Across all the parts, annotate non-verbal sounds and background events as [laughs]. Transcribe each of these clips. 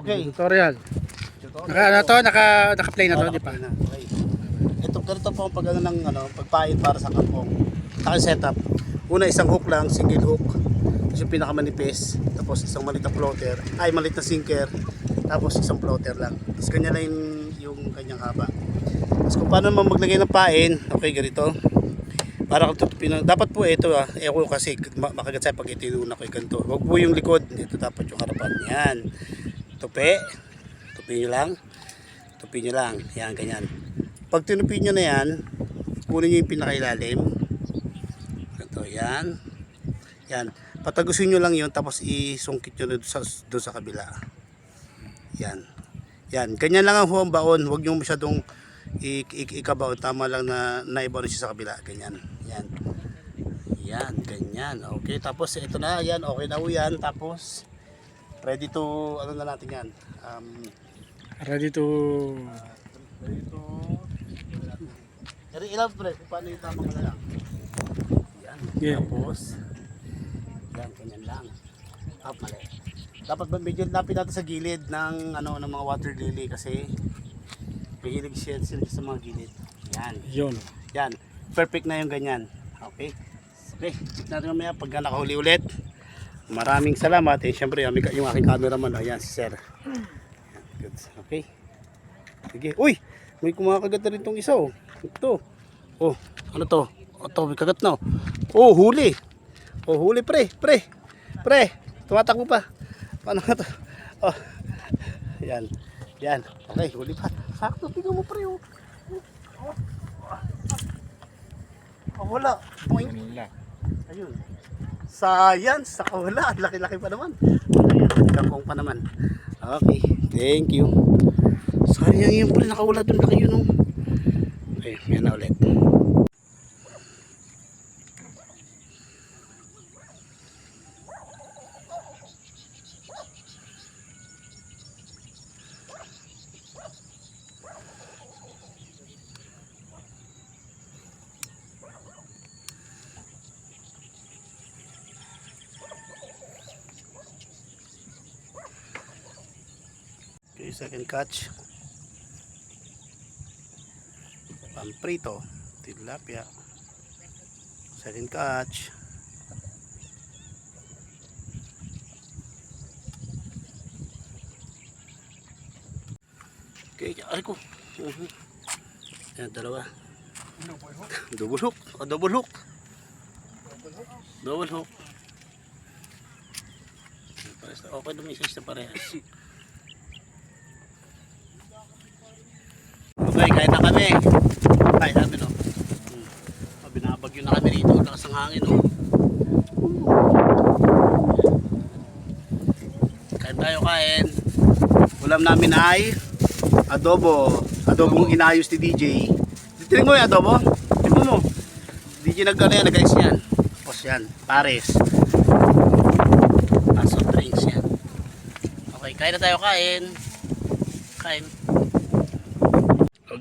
okay. Tutorial. Naka, ano to? Naka, naka-play na to, Oo, di pa? okay na, okay. Ito, ganito po ang pag ano ng ano, pagpain para sa kangkong. Taki setup. Una isang hook lang, single hook. Tapos yung pinakamanipis. Tapos isang maliit na floater. Ay, maliit na sinker. Tapos isang floater lang. Tapos ganyan lang yung, yung kanyang haba. Tapos kung paano naman maglagay ng pain, okay, ganito. Para tutupin ng, dapat po ito ah, eh ko kasi ma- makagat sa pag itinuna ko yung ganito. Huwag po yung likod, ito dapat yung harapan. Yan. Tupi. Tupi nyo lang. Tupi nyo lang. Yan, ganyan. Pag tinupi nyo na yan, kunin nyo yung pinakailalim. Ito, yan. Yan. Patagusin nyo lang yun, tapos isungkit nyo doon sa, doon sa kabila. Yan. Yan. Ganyan lang ang huwang baon. Huwag nyo masyadong ik ik ikabaon. Tama lang na naibaon siya sa kabila. Ganyan. Yan. Yan. Ganyan. Okay. Tapos ito na. Yan. Okay na po yan. Tapos ready to, ano na natin yan. Um, Ready to... ready to, Pero ilang pre, kung paano yung tamang lang. Yan. Yeah. Tapos, yan, ganyan lang. Up, mali. Dapat ba medyo lapit natin sa gilid ng ano ng mga water lily kasi mahilig siya sa mga gilid. Yan. Yun. Yan. Perfect na yung ganyan. Okay. Okay. Check natin mamaya pagka nakahuli ulit. Maraming salamat. Eh, syempre, yung, yung aking cameraman. Oh, yan, si Sir. Good. Okay. Sige. Uy! May kumakagat na rin tong isa. Oh. Ito. Oh, ano to? Oh, to, may kagat na. Oh, huli. Oh, huli pre. Pre. Pre. Tumatakbo pa. Paano nga to? Oh. Yan. Yan. Okay, huli pa. Sakto, tingnan mo pre. Oh. Oh, wala. Boing. Ayun. Science, sa wala. Ang Laki-laki pa naman. Kangkong pa naman. Okay, thank you. Sayang yung pre, nakawala doon laki yun. Oh. Okay, yan na ulit. Second catch. Pamprito, tilapia. Second catch. Okay, ari ko. Mhm. Yan, dalawa. Double hook. Oh, double hook. Double hook. Na- Okay naman isa parehas. Okay, kain na kami. Kain namin. Hmm. Oh, binabagyo na kami dito. Lakas ang hangin, no. Kain tayo, kain. Ulam namin ay adobo. Adobong inayos ni DJ. Tingnan mo yung adobo. Tingnan mo. DJ nag-ano yan, nag-ice yan. Tapos yan, pares. Ah, soft drinks yan. Okay, kain na tayo, kain. Kain.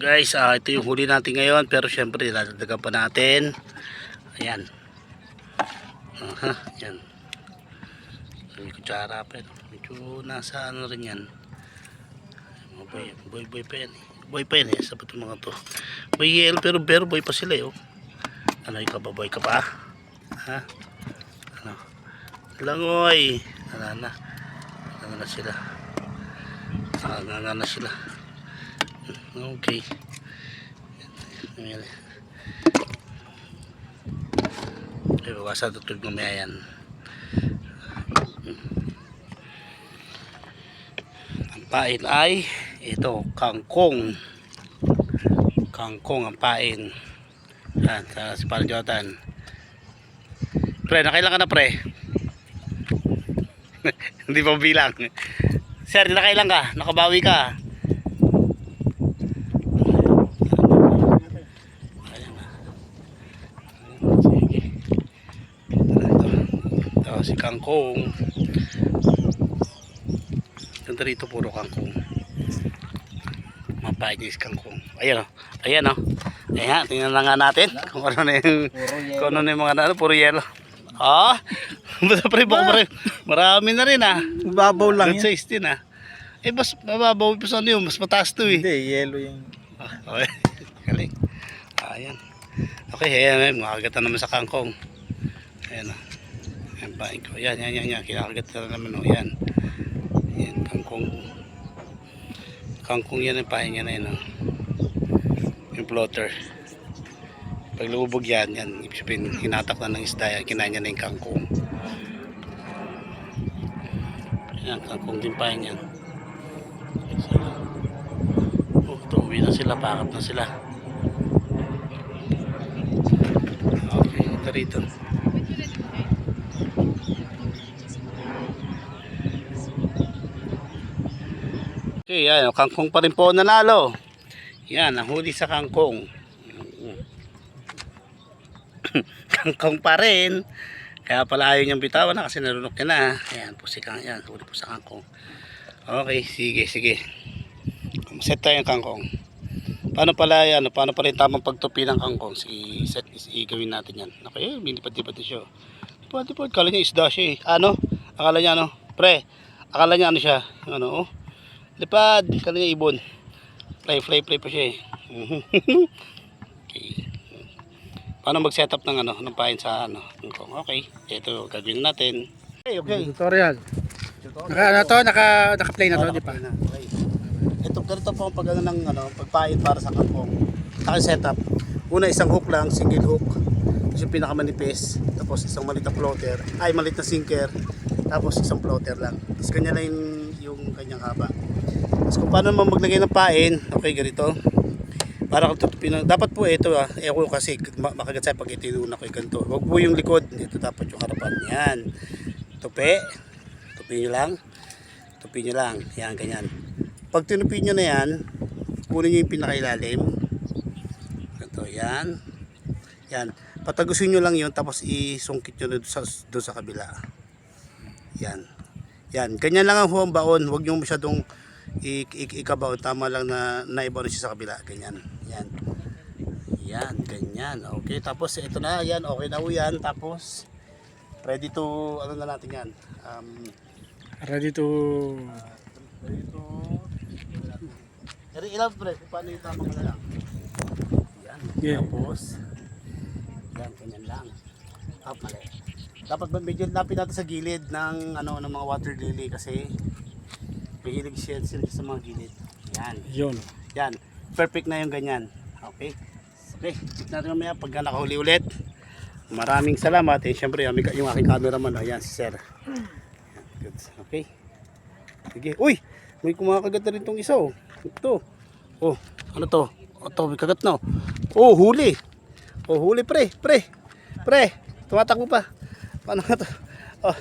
Guys, ah, ito yung huli natin ngayon pero syempre dadagdagan pa natin. Ayan. Aha, yan. May kutsara pa. Medyo nasa ano rin yan. Boy, boy, boy pa yan eh. Boy pa yan eh, sabat yung mga to. May yellow pero pero boy pa sila eh. Oh. Ano ikaw ba boy ka pa? Ha? Ano? Langoy. Ano na? Ano na sila? Ano na sila? Okay. Ayan. Ay, bawasan tutulog mamaya yan. Ang pain ay ito, kangkong. Kangkong ang pain. Yan, sa si Parang Jotan. Pre, nakailan ka na pre? [laughs] Hindi pa bilang. Sir, nakailan ka? Nakabawi ka? Ayan na. Sige. Ito, ito. Ito, si Kangkong. Ganda rito puro Kangkong. Si Kangkong. Ayan o. Ayan o. Ayan, tingnan na nga natin kung ano na yung, kung ano na yung mga ano, puro yelo. Ah, [laughs] basta pre, baka mara- marami na rin ah. Babaw Good size din ah. Eh, mas mababaw pa sa ano yun. Mas mataas to eh. Hindi, yellow yung... Ah, okay. [laughs] Galing. Ayan. Okay, ayan. na naman sa kangkong. Ayan o. Ayan pa. Ikaw. Ayan, yan, yan, yan. Kinakagat ka na naman o. Ayan. Ayan, kangkong. Kangkong yan ang pahinga na yun o. Yung floater. Pag lumubog yan, yan. Ibig sabihin, hinatak na ng isda yan. Kinain niya na yung kangkong. Ayan, kangkong din pahinga yan. Sila. Oh, ito, uwi na sila, pakap na sila. Okay, ito rito. Okay, yan, kangkong pa rin po nanalo. Yan, nahuli sa kangkong. [coughs] kangkong pa rin. Kaya pala ayaw niyang bitawan na kasi narunok niya na. Ayan po si kang, yan, huli po sa kangkong. Okay, sige, sige. Set tayo ng kangkong. Paano pala yan? Paano pala yung tamang pagtupi ng kangkong? Sige, set is i-gawin natin yan. Okay, minipad-lipad siya. Lipad-lipad. Akala niya isda siya eh. Ano? Akala niya ano? Pre, akala niya ano siya? Ano? Oh. Lipad. Akala niya ibon. Fly, fly, fly pa siya eh. [laughs] okay. Paano mag-set up ng ano? Ng pain sa ano? Okay. Ito, gagawin natin. Okay, okay. Tutorial. Naka, ano to? Naka, naka-play na to, di pa? Okay. Ito, ganito po ang pag ano ng ano, pagpahid para sa kangkong. Taka setup. Una isang hook lang, single hook. Tapos yung pinakamanipis. Tapos isang malit na floater. Ay, malit na sinker. Tapos isang floater lang. Tapos kanya na yung, yung kanyang haba. Tapos kung paano naman maglagay ng pain, okay, ganito. Para kung tutupin ng, dapat po ito ah, eh ako kasi ma- makagat sa pag itinuna ko ganito. Huwag po yung likod, ito dapat yung harapan. Yan. Tupi. Tupi nyo lang. Tupi nyo lang. Yan, ganyan. Pag tinupi nyo na yan, kunin nyo yung pinakailalim. Ito, yan. Yan. Patagusin nyo lang yun, tapos isungkit nyo doon sa, doon sa kabila. Yan. Yan. Ganyan lang ang huwang baon. Huwag nyo masyadong ik ik ikabaon. Tama lang na naibaon siya sa kabila. Ganyan. Yan. Yan. Ganyan. Okay. Tapos ito na. Yan. Okay na yan. Tapos ready to, ano na natin yan. Um, Ready to... ito. Pero ilang pre, kung paano yung tamang ano lang. Yan. Yeah. Tapos, yan, ganyan lang. Mali. Dapat ba medyo lapit natin sa gilid ng ano ng mga water lily kasi mahilig siya sila sa mga gilid. Yan. Yun. Yan. Perfect na yung ganyan. Okay. Okay. Check natin mamaya pagka nakahuli ulit. Maraming salamat. Eh, syempre, yung yung aking cameraman. Ayan, si Sir. Good. Okay. Sige. Uy! May kumakagat na rin tong isa oh. Ito. Oh, ano to? Oh, to, may kagat na. Oh, Oh, huli. Oh, huli pre, pre. Pre, tumatakbo pa. Paano nga to? Oh.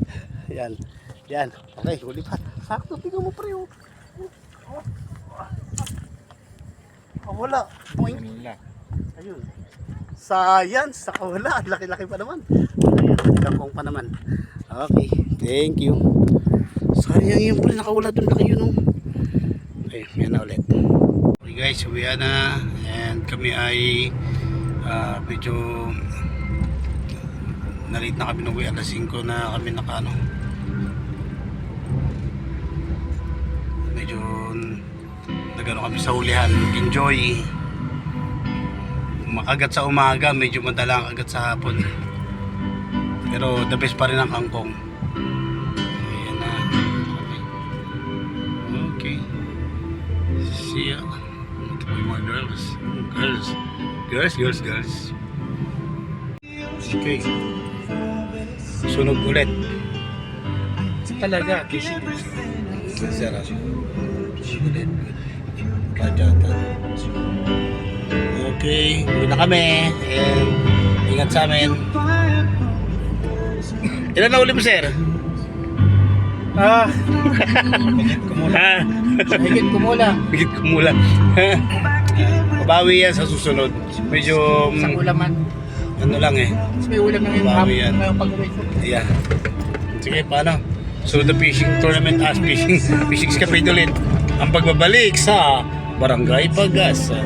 [laughs] Yan. Yan. Okay, huli pa. Sakto, tingnan mo pre. Oh. Oh. Oh, wala. Boing. Ayun. Science. Saka wala. Ang laki-laki pa naman. Ayan. Kangkong pa naman. Okay. Thank you. Sayang yun pala nakawala doon laki yun oh. Okay, yan na ulit. Okay guys, uwi na and kami ay ah, medyo nalit na kami nung alas 5 na kami naka ano nagano kami sa ulihan enjoy makagat sa umaga medyo madalang kagat sa hapon. Pero the best pa rin ang kangkong. Ayan na. Okay. See ya. Ito po yung mga girls. Girls. Girls girls girls. Okay. Sunog ulit. Talaga, busy. Sarap. Ulit. Kajatan. Okay, uwi na kami. And ingat sa amin. Ilan na uli mo, sir? Ah, Kumula. higit kumula. Bigit kumula. [laughs] Mabawi yan sa susunod. Medyo, Sa mm, ulaman. ano lang eh. May ulam na ngayon Bawi hapon yan. ngayong pag-uwi ko. Ayan. Sige, paano? So the fishing tournament as fishing [laughs] fishing escapade ulit. Ang pagbabalik sa Barangay Pagasa.